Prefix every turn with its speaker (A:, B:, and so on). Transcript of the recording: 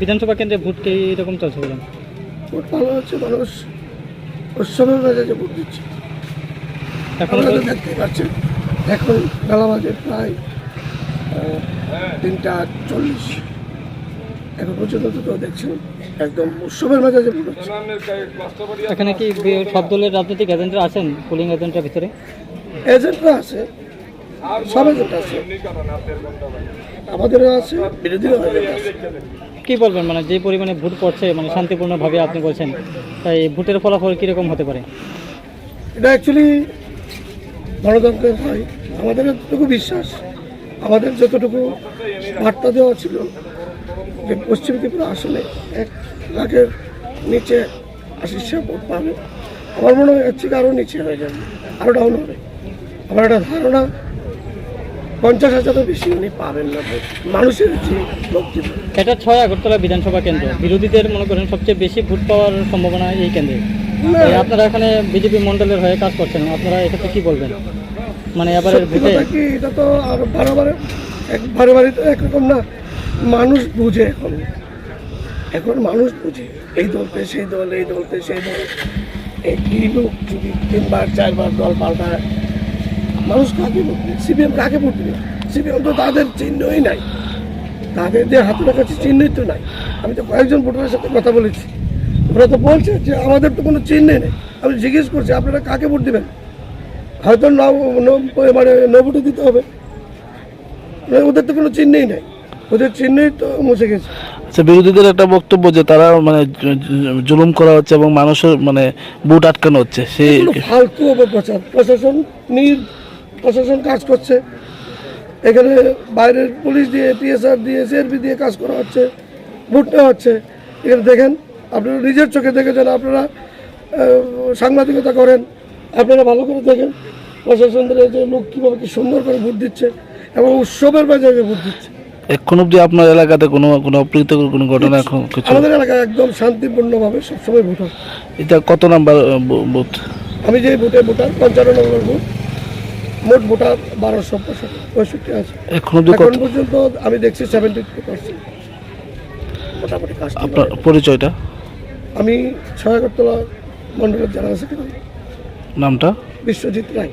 A: বিধানসভা কেন্দ্রে ভোট কি এরকম চলছে বলেন?
B: ভোট ভালো হচ্ছে মানুষ উৎসবের মেজাজে ভোট দিচ্ছে।
A: এখন
B: আপনারা তো দেখতে পাচ্ছেন। এখন বেলা বাজে প্রায় তিনটা চল্লিশ। এখন পর্যন্ত তো দেখছেন একদম উৎসবের মেজাজে
A: এখানে কি সব দলের রাজনৈতিক এজেন্টরা আছেন? পুলিং এজেন্টের ভিতরে?
B: এজেন্টরা আছে। সব এজেন্ট আছে। আমাদেরও আছে বিরোধীরাও আছে।
A: কি বলবেন? মানে যে পরিমাণে ভোট পড়ছে মানে শান্তিপূর্ণভাবে আপনি বলছেন তাই ভোটের ফলাফল কীরকম হতে পারে?
B: এটা অ্যাকচুয়ালি গণতন্ত্রের হয়, আমাদের যতটুকু বিশ্বাস, আমাদের যতটুকু বার্তা দেওয়া ছিল যে পশ্চিম ত্রিপুরা আসলে এক লাখের নিচে আশিসে ভোট পাবে। আমার মনে হয় থেকে আরও নিচে হয়ে যাবে আরও ডাউন হবে। আমার একটা ধারণা, পঞ্চাশ হাজারও বেশি উনি পাবেন না মানুষের যে বক্তব্য
A: এটা ছয় আগরতলা বিধানসভা কেন্দ্র। বিরোধীদের মনে করেন সবচেয়ে বেশি ভোট পাওয়ার সম্ভাবনা এই কেন্দ্রে। আপনারা এখানে বিজেপি মন্ডলের হয়ে কাজ করছেন আপনারা এক্ষেত্রে কি বলবেন? মানে এবারের ভোটে
B: কি এটা তো আর বারে বারে এক বারে বারে তো একরকম না। মানুষ বুঝে এখন। এখন মানুষ বুঝে এই দলতে সেই দল এই দলতে সেই দল। এই লোক যদি তিনবার চারবার দল পাল্টায়? মানুষ কাকে ভোট দেবে? সিপিএম কাকে ভোট দেবে? সিপিএম তো তাদের চিহ্নই নাই। তাদের যে হাতের কাছে চিহ্নই তো নাই। আমি তো কয়েকজন ভোটারের সাথে কথা বলেছি। ওরা তো বলছে যে আমাদের তো কোনো চিহ্নই নেই। আমি জিজ্ঞেস করছি আপনারা কাকে ভোট দেবেন? হয়তো মানে নবুটি দিতে হবে। মানে ওদের তো কোনো চিহ্নই নেই। ওদের চিহ্নই তো মুছে গেছে।
C: আচ্ছা বিরোধীদের একটা বক্তব্য যে তারা মানে জুলুম করা হচ্ছে এবং মানুষের মানে বুট আটকানো হচ্ছে। সেই
B: ফালতু অপপ্রচার। প্রশাসন নির প্রশাসন কাজ করছে। এখানে বাইরের পুলিশ দিয়ে টিএসআর দিয়ে সিআরপি দিয়ে কাজ করা হচ্ছে। ভোট নেওয়া হচ্ছে। এখানে দেখেন আপনারা নিজের চোখে দেখেছেন আপনারা সাংবাদিকতা করেন আপনারা ভালো করে দেখেন প্রশাসনদের যে লোক কীভাবে কি সুন্দর করে ভোট দিচ্ছে এবং উৎসবের বাজারে ভোট দিচ্ছে।
C: এখন অব্দি আপনার এলাকাতে কোনো কোনো অপ্রীতিকর কোনো ঘটনা এখন কিছু
B: আমাদের এলাকায় একদম শান্তিপূর্ণভাবে সবসময় ভোট হয়।
C: এটা কত নাম্বার বুথ
B: আমি যে ভোটে ভোটার পঞ্চান্ন নম্বর ভোট মোট ভোটার বারোশো পঁয়ষট্টি আছে।
C: এখন অব্দি
B: এখন পর্যন্ত আমি দেখছি সেভেন্টি টু পার্সেন্ট মোটামুটি
C: আপনার পরিচয়টা?
B: আমি ছয় আগরতলা মন্ডলের জেনারেল সেক্রেটারি
C: নামটা?
B: বিশ্বজিৎ রায়।